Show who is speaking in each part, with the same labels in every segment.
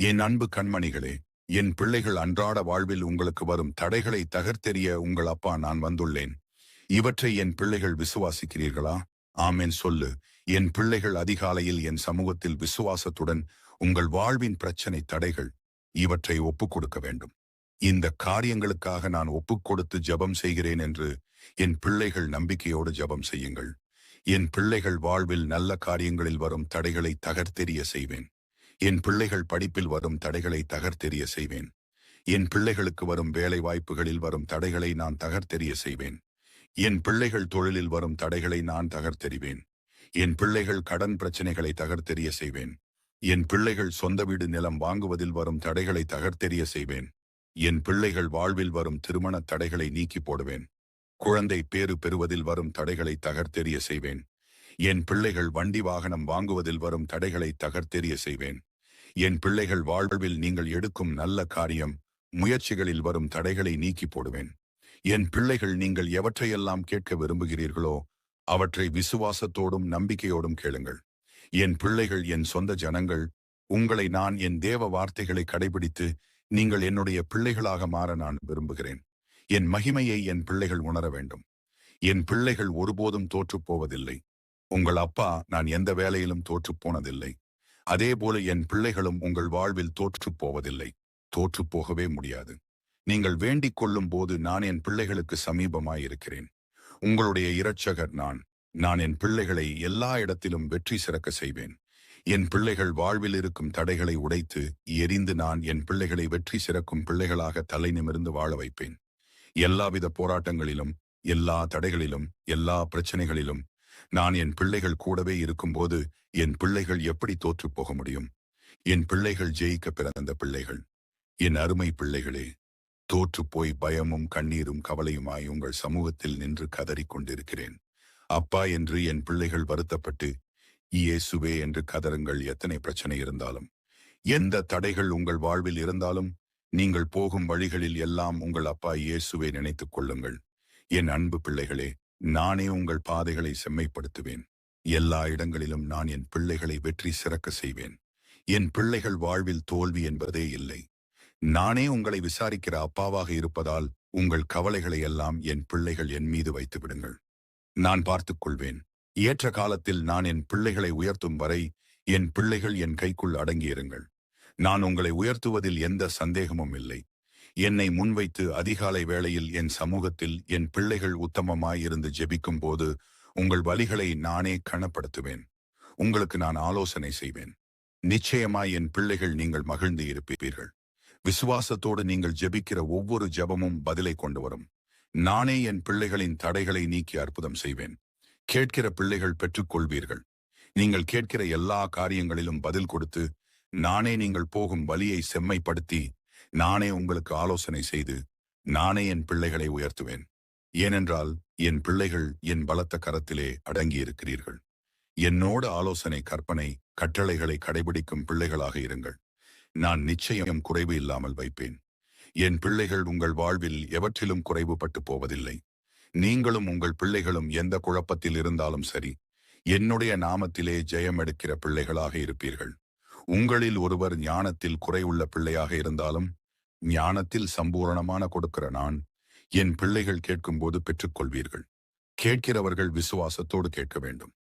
Speaker 1: என் அன்பு கண்மணிகளே என் பிள்ளைகள் அன்றாட வாழ்வில் உங்களுக்கு வரும் தடைகளை தகர்த்தெறிய உங்கள் அப்பா நான் வந்துள்ளேன். இவற்றை என் பிள்ளைகள் விசுவாசிக்கிறீர்களா? ஆமென் சொல்லு. என் பிள்ளைகள் அதிகாலையில் என் சமூகத்தில் விசுவாசத்துடன் உங்கள் வாழ்வின் பிரச்சனை தடைகள் இவற்றை ஒப்புக் கொடுக்க வேண்டும். இந்த காரியங்களுக்காக நான் ஒப்புக் கொடுத்து ஜெபம் செய்கிறேன் என்று என் பிள்ளைகள் நம்பிக்கையோடு ஜெபம் செய்யுங்கள். என் பிள்ளைகள் வாழ்வில் நல்ல காரியங்களில் வரும் தடைகளை தகர்த்தெறிய செய்வேன். என் பிள்ளைகள் படிப்பில் வரும் தடைகளை தகர்த்தெறிய செய்வேன். என் பிள்ளைகளுக்கு வரும் வேலை வாய்ப்புகளில் வரும் தடைகளை நான் தகர்த்தெறிய செய்வேன். என் பிள்ளைகள் தொழிலில் வரும் தடைகளை நான் தகர்த்தெறிவேன். என் பிள்ளைகள் கடன் பிரச்சனைகளை தகர்த்தெறிய செய்வேன். என் பிள்ளைகள் சொந்த வீடு நிலம் வாங்குவதில் வரும் தடைகளை தகர்த்தெறிய செய்வேன். என் பிள்ளைகள் வாழ்வில் வரும் திருமண தடைகளை நீக்கி போடுவேன். குழந்தை பேறு பெறுவதில் வரும் தடைகளை தகர்த்தெறிய செய்வேன். என் பிள்ளைகள் வண்டி வாகனம் வாங்குவதில் வரும் தடைகளை தகர்த்தெறிய செய்வேன். என் பிள்ளைகள் வாழ்வில் நீங்கள் எடுக்கும் நல்ல காரியம் முயற்சிகளில் வரும் தடைகளை நீக்கி போடுவேன். என் பிள்ளைகள் நீங்கள் எவற்றையெல்லாம் கேட்க விரும்புகிறீர்களோ அவற்றை விசுவாசத்தோடும் நம்பிக்கையோடும் கேளுங்கள். என் பிள்ளைகள் என் சொந்த ஜனங்கள் உங்களை நான் என் தேவ வார்த்தைகளை கடைபிடித்து நீங்கள் என்னுடைய பிள்ளைகளாக மாற நான் விரும்புகிறேன். என் மகிமையை என் பிள்ளைகள் உணர வேண்டும். என் பிள்ளைகள் ஒருபோதும் தோற்றுப் போவதில்லை. உங்கள் அப்பா நான் எந்த வேலையிலும் தோற்றுப் போனதில்லை. அதேபோல என் பிள்ளைகளும் உங்கள் வாழ்வில் தோற்றுப் போவதில்லை. தோற்றுப் போகவே முடியாது. நீங்கள் வேண்டிக் கொள்ளும் போது நான் என் பிள்ளைகளுக்கு சமீபமாயிருக்கிறேன் உங்களுடைய இரட்சகர் நான். நான் என் பிள்ளைகளை எல்லா இடத்திலும் வெற்றி சிறக்க செய்வேன். என் பிள்ளைகள் வாழ்வில் இருக்கும் தடைகளை உடைத்து எரிந்து நான் என் பிள்ளைகளை வெற்றி சிறக்கும் பிள்ளைகளாக தலை நிமிர்ந்து வாழ வைப்பேன். எல்லாவித போராட்டங்களிலும் எல்லா தடைகளிலும் எல்லா பிரச்சனைகளிலும் நான் என் பிள்ளைகள் கூடவே இருக்கும்போது என் பிள்ளைகள் எப்படி தோற்றுப் போக முடியும்? என் பிள்ளைகள் ஜெயிக்க பிறந்த பிள்ளைகள். என் அருமை பிள்ளைகளே தோற்றுப் போய் பயமும் கண்ணீரும் கவலையுமாய் உங்கள் சமூகத்தில் நின்று கதறிக் கொண்டிருக்கிறேன். அப்பா என்று என் பிள்ளைகள் வருத்தப்பட்டு இயேசுவே என்று கதறுங்கள் எத்தனை பிரச்சனை இருந்தாலும். எந்த தடைகள் உங்கள் வாழ்வில் இருந்தாலும் நீங்கள் போகும் வழிகளில் எல்லாம் உங்கள் அப்பா இயேசுவை நினைத்துக் கொள்ளுங்கள். என் அன்பு பிள்ளைகளே நானே உங்கள் பாதைகளை செம்மைப்படுத்துவேன். எல்லா இடங்களிலும் நான் என் பிள்ளைகளை வெற்றி சிறக்க செய்வேன். என் பிள்ளைகள் வாழ்வில் தோல்வி என்பதே இல்லை. நானே உங்களை விசாரிக்கிற அப்பாவாக இருப்பதால் உங்கள் கவலைகளை எல்லாம் என் பிள்ளைகள் என் மீது வைத்து விடுங்கள். நான் பார்த்துக் கொள்வேன். ஏற்ற காலத்தில் நான் என் பிள்ளைகளை உயர்த்தும் வரை என் பிள்ளைகள் என் கைக்குள் அடங்கியிருங்கள். நான் உங்களை உயர்த்துவதில் எந்த சந்தேகமும் இல்லை. என்னை முன்வைத்து அதிகாலை வேளையில் என் சமூகத்தில் என் பிள்ளைகள் உத்தமமாயிருந்து ஜெபிக்கும் போது உங்கள் வழிகளை நானே கணப்படுத்துவேன் உங்களுக்கு நான் ஆலோசனை செய்வேன். நிச்சயமாய் என் பிள்ளைகள் நீங்கள் மகிழ்ந்து இருப்பீர்கள். விசுவாசத்தோடு நீங்கள் ஜெபிக்கிற ஒவ்வொரு ஜெபமும் பதிலை கொண்டு வரும். நானே என் பிள்ளைகளின் தடைகளை நீக்கி அற்புதம் செய்வேன். கேட்கிற பிள்ளைகள் பெற்றுக்கொள்வீர்கள். நீங்கள் கேட்கிற எல்லா காரியங்களிலும் பதில் கொடுத்து நானே நீங்கள் போகும் வழியை செம்மைப்படுத்தி நானே உங்களுக்கு ஆலோசனை செய்து நானே என் பிள்ளைகளை உயர்த்துவேன். ஏனென்றால் என் பிள்ளைகள் என் பலத்த கரத்திலே அடங்கியிருக்கிறீர்கள். என்னோடு ஆலோசனை கற்பனை கட்டளைகளை கடைபிடிக்கும் பிள்ளைகளாக இருங்கள். நான் நிச்சயம் குறைவு இல்லாமல் வைப்பேன். என் பிள்ளைகள் உங்கள் வாழ்வில் எவற்றிலும் குறைவுபட்டு போவதில்லை. நீங்களும் உங்கள் பிள்ளைகளும் எந்த குழப்பத்தில் இருந்தாலும் சரி என்னுடைய நாமத்திலே ஜெயம் எடுக்கிற பிள்ளைகளாக இருப்பீர்கள். உங்களில் ஒருவர் ஞானத்தில் குறைவுள்ள பிள்ளையாக இருந்தாலும் ஞானத்தில் சம்பூரணமான கொடுக்கிற நான் என் பிள்ளைகள் கேட்கும்போது பெற்றுக்கொள்வீர்கள். கேட்கிறவர்கள் விசுவாசத்தோடு கேட்க வேண்டும்.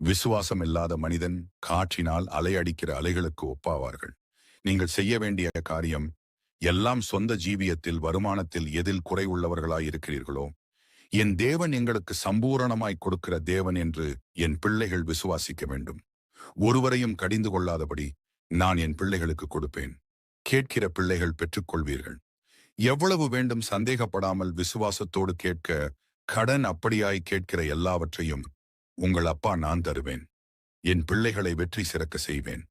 Speaker 1: விசுவாசம் இல்லாத மனிதன் காற்றினால் அலையடிக்கிற அலைகளுக்கு ஒப்பாவார்கள். நீங்கள் செய்ய வேண்டிய காரியம் எல்லாம் சொந்த ஜீவியத்தில் வருமானத்தில் எதில் குறை உள்ளவர்களாய் இருக்கிறீர்களோ என் தேவன் எங்களுக்கு சம்பூரணமாய் கொடுக்கிற தேவன் என்று என் பிள்ளைகள் விசுவாசிக்க வேண்டும். ஒருவரையும் கடிந்து கொள்ளாதபடி நான் என் பிள்ளைகளுக்கு கொடுப்பேன். கேட்கிற பிள்ளைகள் பெற்றுக்கொள்வீர்கள். எவ்வளவு வேண்டும் சந்தேகப்படாமல் விசுவாசத்தோடு கேட்க கடன் அப்படியாய் கேட்கிற எல்லாவற்றையும் உங்கள் அப்பா நான் தருவேன். என் பிள்ளைகளை வெற்றி சிறக்க செய்வேன்.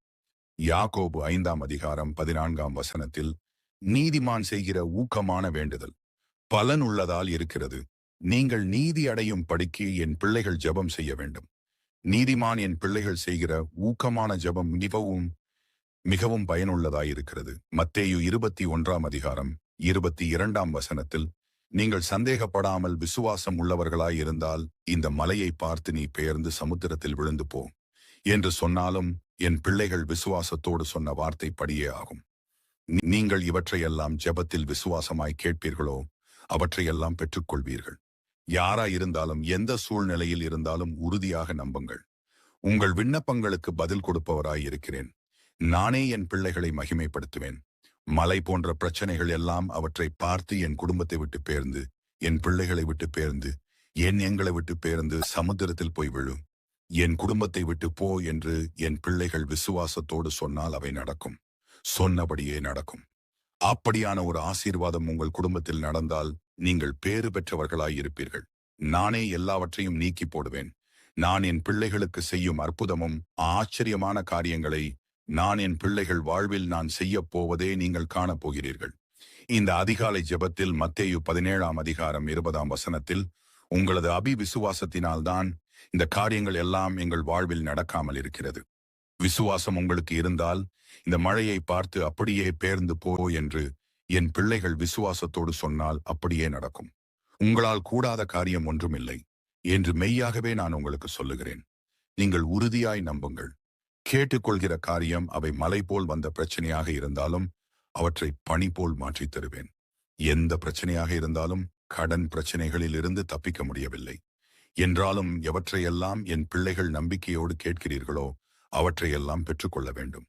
Speaker 1: யாகோபு ஐந்தாம் அதிகாரம் பதினான்காம் வசனத்தில் நீதிமான் செய்கிற ஊக்கமான வேண்டுதல் பலன் உள்ளதால் இருக்கிறது. நீங்கள் நீதி அடையும் படிக்கு என் பிள்ளைகள் ஜெபம் செய்ய வேண்டும். நீதிமான் என் பிள்ளைகள் செய்கிற ஊக்கமான ஜெபம் மிகவும் மிகவும் பயனுள்ளதாயிருக்கிறது. மத்தேயு இருபத்தி ஒன்றாம் அதிகாரம் இருபத்தி இரண்டாம் வசனத்தில் நீங்கள் சந்தேகப்படாமல் விசுவாசம் உள்ளவர்களாயிருந்தால் இந்த மலையை பார்த்து நீ பெயர்ந்து சமுத்திரத்தில் விழுந்து போ என்று சொன்னாலும் என் பிள்ளைகள் விசுவாசத்தோடு சொன்ன வார்த்தை படியே ஆகும். நீங்கள் இவற்றையெல்லாம் ஜெபத்தில் விசுவாசமாய் கேட்பீர்களோ? அவற்றையெல்லாம் பெற்றுக்கொள்வீர்கள். யாராயிருந்தாலும் எந்த சூழ்நிலையில் இருந்தாலும் உறுதியாக நம்புங்கள். உங்கள் விண்ணப்பங்களுக்கு பதில் கொடுப்பவராய் இருக்கிறேன் நானே என் பிள்ளைகளை மகிமைப்படுத்துவேன். மலை போன்ற பிரச்சனைகள் எல்லாம் அவற்றை பார்த்து என் குடும்பத்தை விட்டு பேர்ந்து என் பிள்ளைகளை விட்டு பேர்ந்து என் எங்களை விட்டு பேர்ந்து சமுத்திரத்தில் போய் விழும். என் குடும்பத்தை விட்டு போ என்று என் பிள்ளைகள் விசுவாசத்தோடு சொன்னால் அவை நடக்கும். சொன்னபடியே நடக்கும். அப்படியான ஒரு ஆசீர்வாதம் உங்கள் குடும்பத்தில் நடந்தால் நீங்கள் பேறு பெற்றவர்களாய் இருப்பீர்கள். நானே எல்லாவற்றையும் நீக்கி போடுவேன். நான் என் பிள்ளைகளுக்கு செய்யும் அற்புதமும் ஆச்சரியமான காரியங்களை நான் என் பிள்ளைகள் வாழ்வில் நான் செய்யப் போவதே நீங்கள் காணப் போகிறீர்கள் இந்த அதிகாலை ஜெபத்தில் மத்தேயு பதினேழாம் அதிகாரம் இருபதாம் வசனத்தில் உங்களது அபி விசுவாசத்தினால்தான் இந்த காரியங்கள் எல்லாம் எங்கள் வாழ்வில் நடக்காமல் இருக்கிறது. விசுவாசம் உங்களுக்கு இருந்தால் இந்த மழையை பார்த்து அப்படியே பேர்ந்து போ என்று என் பிள்ளைகள் விசுவாசத்தோடு சொன்னால் அப்படியே நடக்கும். உங்களால் கூடாத காரியம் ஒன்றுமில்லை. என்று மெய்யாகவே நான் உங்களுக்கு சொல்லுகிறேன். நீங்கள் உறுதியாய் நம்புங்கள். கேட்டுக்கொள்கிற காரியம் அவை மலை போல் வந்த பிரச்சனையாக இருந்தாலும் அவற்றை பணி போல் மாற்றித் தருவேன். எந்த பிரச்சனையாக இருந்தாலும் கடன் பிரச்சனைகளில் இருந்து தப்பிக்க முடியவில்லை. என்றாலும் எவற்றையெல்லாம் என் பிள்ளைகள் நம்பிக்கையோடு கேட்கிறீர்களோ அவற்றையெல்லாம் பெற்றுக்கொள்ள வேண்டும்.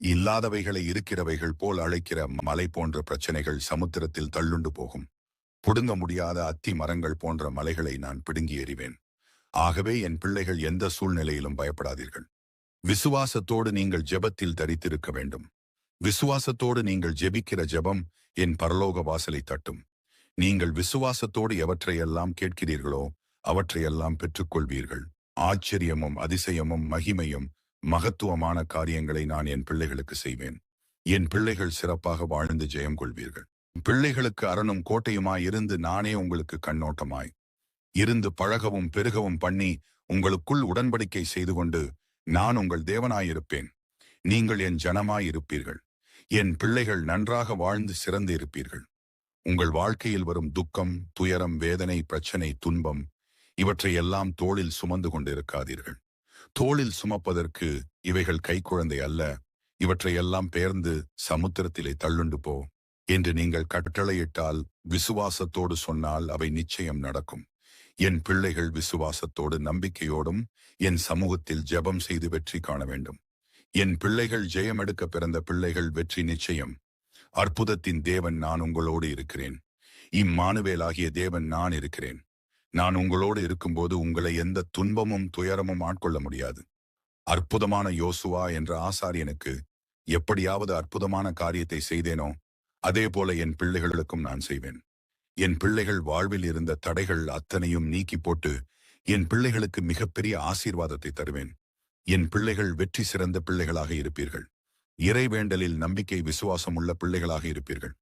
Speaker 1: இல்லாதவைகளை இருக்கிறவைகள் போல் அழைக்கிற மலை போன்ற பிரச்சனைகள் சமுத்திரத்தில் தள்ளுண்டு போகும். புடுங்க முடியாத அத்தி மரங்கள் போன்ற மலைகளை நான் பிடுங்கி எறிவேன். ஆகவே என் பிள்ளைகள் எந்த சூழ்நிலையிலும் பயப்படாதீர்கள். விசுவாசத்தோடு நீங்கள் ஜெபத்தில் தரித்திருக்க வேண்டும். விசுவாசத்தோடு நீங்கள் ஜெபிக்கிற ஜெபம் என் பரலோக வாசலை தட்டும். நீங்கள் விசுவாசத்தோடு எவற்றையெல்லாம் கேட்கிறீர்களோ அவற்றையெல்லாம் பெற்றுக்கொள்வீர்கள். ஆச்சரியமும் அதிசயமும் மகிமையும் மகத்துவமான காரியங்களை நான் என் பிள்ளைகளுக்கு செய்வேன். என் பிள்ளைகள் சிறப்பாக வாழ்ந்து ஜெயம் கொள்வீர்கள். பிள்ளைகளுக்கு அரணும் கோட்டையுமாய் இருந்து நானே உங்களுக்கு கண்ணோட்டமாய். இருந்து பழகவும் பெருகவும் பண்ணி உங்களுக்குள் உடன்படிக்கை செய்து கொண்டு நான் உங்கள் தேவனாயிருப்பேன். நீங்கள் என் ஜனமாயிருப்பீர்கள். என் பிள்ளைகள் நன்றாக வாழ்ந்து சிறந்து இருப்பீர்கள் உங்கள் வாழ்க்கையில் வரும் துக்கம் துயரம் வேதனை பிரச்சனை துன்பம் இவற்றையெல்லாம் தோளில் சுமந்து கொண்டிருக்காதீர்கள். தோளில் சுமப்பதற்கு இவைகள் கைக்குழந்தை அல்ல. இவற்றையெல்லாம் பெயர்ந்து சமுத்திரத்திலே தள்ளுண்டு போ. என்று நீங்கள் கட்டளையிட்டால் விசுவாசத்தோடு சொன்னால் அவை நிச்சயம் நடக்கும். என் பிள்ளைகள் விசுவாசத்தோடு நம்பிக்கையோடும் என் சமூகத்தில் ஜெபம் செய்து வெற்றி காண வேண்டும். என் பிள்ளைகள் ஜெயமெடுக்க பிறந்த பிள்ளைகள் வெற்றி நிச்சயம். அற்புதத்தின் தேவன் நான் உங்களோடு இருக்கிறேன். இம்மானுவேலாகிய தேவன் நான் இருக்கிறேன். நான் உங்களோடு இருக்கும்போது உங்களை எந்த துன்பமும் துயரமும் ஆட்கொள்ள முடியாது. அற்புதமான யோசுவா என்ற ஆசாரியனுக்கு எப்படியாவது அற்புதமான காரியத்தை செய்தேனோ அதே போல என் பிள்ளைகளுக்கும் நான் செய்வேன். என் பிள்ளைகள் வாழ்வில் இருந்த தடைகள் அத்தனையும் நீக்கி போட்டு என் பிள்ளைகளுக்கு மிகப்பெரிய ஆசீர்வாதத்தை தருவேன். என் பிள்ளைகள் வெற்றி சிறந்த பிள்ளைகளாக இருப்பீர்கள். இறைவேண்டலில் நம்பிக்கை விசுவாசம் உள்ள பிள்ளைகளாக இருப்பீர்கள்.